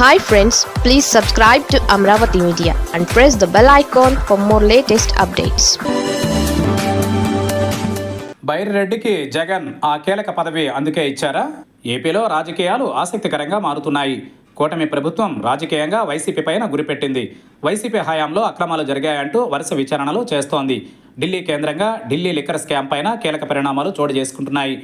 Hi friends please subscribe to Amaravati media and press the bell icon for more latest updates బైరెడ్డికి Jagan ఆ కీలక పదవి అందుకే ఇచ్చారా? ఏపీలో రాజకీయాలు ఆసక్తికరంగా మారుతున్నాయి. కూటమి ప్రభుత్వం రాజకీయంగా వైసీపీ పైన గురిపెట్టింది. వైసీపీ హయాంలో అక్రమాలు జరిగాయంటూ వరుస విచారణలు చేస్తోంది. ఢిల్లీ కేంద్రంగా ఢిల్లీ లిక్కర్ స్కామ్ పైన కీలక పరిణామాలు చోటు చేసుకుంటున్నాయి.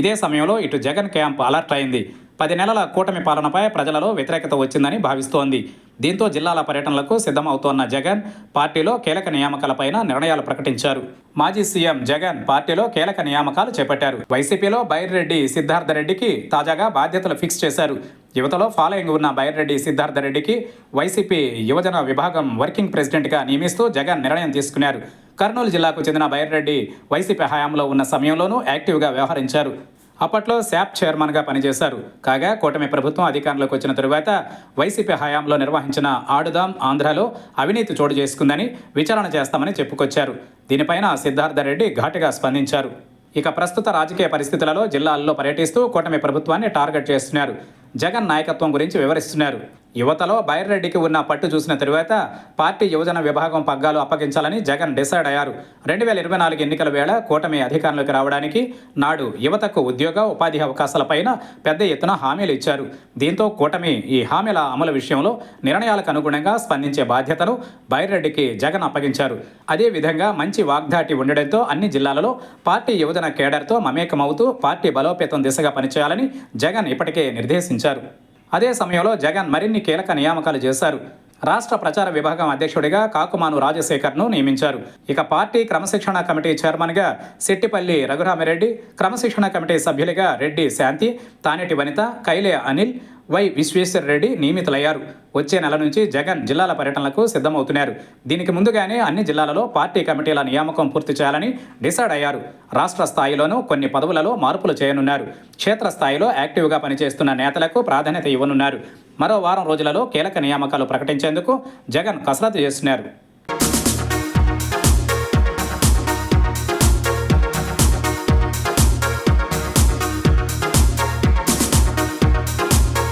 ఇదే సమయంలో ఇటు జగన్ క్యాంప్ అలర్ట్ అయింది. పది నెలల కూటమి పాలనపై ప్రజలలో వ్యతిరేకత వచ్చిందని భావిస్తోంది. దీంతో జిల్లాల పర్యటనలకు సిద్ధమవుతోన్న జగన్ పార్టీలో కీలక నియామకాలపైన నిర్ణయాలు ప్రకటించారు. మాజీ సీఎం జగన్ పార్టీలో కీలక నియామకాలు చేపట్టారు. వైసీపీలో బైర్రెడ్డి సిద్ధార్థ రెడ్డికి తాజాగా బాధ్యతలు ఫిక్స్ చేశారు. యువతలో ఫాలోయింగ్ ఉన్న బైర్రెడ్డి సిద్ధార్థ రెడ్డికి వైసీపీ యువజన విభాగం వర్కింగ్ ప్రెసిడెంట్గా నియమిస్తూ జగన్ నిర్ణయం తీసుకున్నారు. కర్నూలు జిల్లాకు చెందిన బైర్రెడ్డి వైసీపీ హయాంలో ఉన్న సమయంలోనూ యాక్టివ్గా వ్యవహరించారు. అప్పట్లో శాప్ చైర్మన్గా పనిచేశారు. కాగా కూటమి ప్రభుత్వం అధికారంలోకి వచ్చిన తరువాత వైసీపీ హయాంలో నిర్వహించిన ఆడుదాం ఆంధ్రాలో అవినీతి చోటు చేసుకుందని విచారణ చేస్తామని చెప్పుకొచ్చారు. దీనిపైన సిద్ధార్థ రెడ్డి ఘాటుగా స్పందించారు. ఇక ప్రస్తుత రాజకీయ పరిస్థితులలో జిల్లాల్లో పర్యటిస్తూ కూటమి ప్రభుత్వాన్ని టార్గెట్ చేస్తున్నారు. జగన్ నాయకత్వం గురించి వివరిస్తున్నారు. యువతలో బైర్రెడ్డికి ఉన్న పట్టు చూసిన తరువాత పార్టీ యువజన విభాగం పగ్గాలు అప్పగించాలని జగన్ డిసైడ్ అయ్యారు. రెండు వేల ఇరవై నాలుగు ఎన్నికల వేళ కూటమి అధికారంలోకి రావడానికి నాడు యువతకు ఉద్యోగ ఉపాధి అవకాశాలపైన పెద్ద ఎత్తున హామీలు ఇచ్చారు. దీంతో కూటమి ఈ హామీల అమలు విషయంలో నిర్ణయాలకు అనుగుణంగా స్పందించే బాధ్యతను బైర్రెడ్డికి జగన్ అప్పగించారు. అదేవిధంగా మంచి వాగ్దాటి ఉండడంతో అన్ని జిల్లాలలో పార్టీ యువజన కేడర్తో మమేకమవుతూ పార్టీ బలోపేతం దిశగా పనిచేయాలని జగన్ ఇప్పటికే నిర్దేశించారు. అదే సమయంలో జగన్ మరిన్ని కీలక నియామకాలు చేశారు. రాష్ట్ర ప్రచార విభాగం అధ్యక్షుడిగా కాకుమాను రాజశేఖర్ను నియమించారు. ఇక పార్టీ క్రమశిక్షణ కమిటీ చైర్మన్గా సిట్టిపల్లి రఘురామిరెడ్డి క్రమశిక్షణ కమిటీ సభ్యులుగా రెడ్డి శాంతి తానేటి వనిత కైలే అనిల్ వై విశ్వేశ్వర రెడ్డి నియమితులయ్యారు. వచ్చే నెల నుంచి జగన్ జిల్లాల పర్యటనలకు సిద్ధమవుతున్నారు. దీనికి ముందుగానే అన్ని జిల్లాలలో పార్టీ కమిటీల నియామకం పూర్తి చేయాలని డిసైడ్ అయ్యారు. రాష్ట్ర స్థాయిలోనూ కొన్ని పదవులలో మార్పులు చేయనున్నారు. క్షేత్రస్థాయిలో యాక్టివ్గా పనిచేస్తున్న నేతలకు ప్రాధాన్యత ఇవ్వనున్నారు. మరో వారం రోజులలో కీలక నియామకాలు ప్రకటించేందుకు జగన్ కసరత్తు చేస్తున్నారు.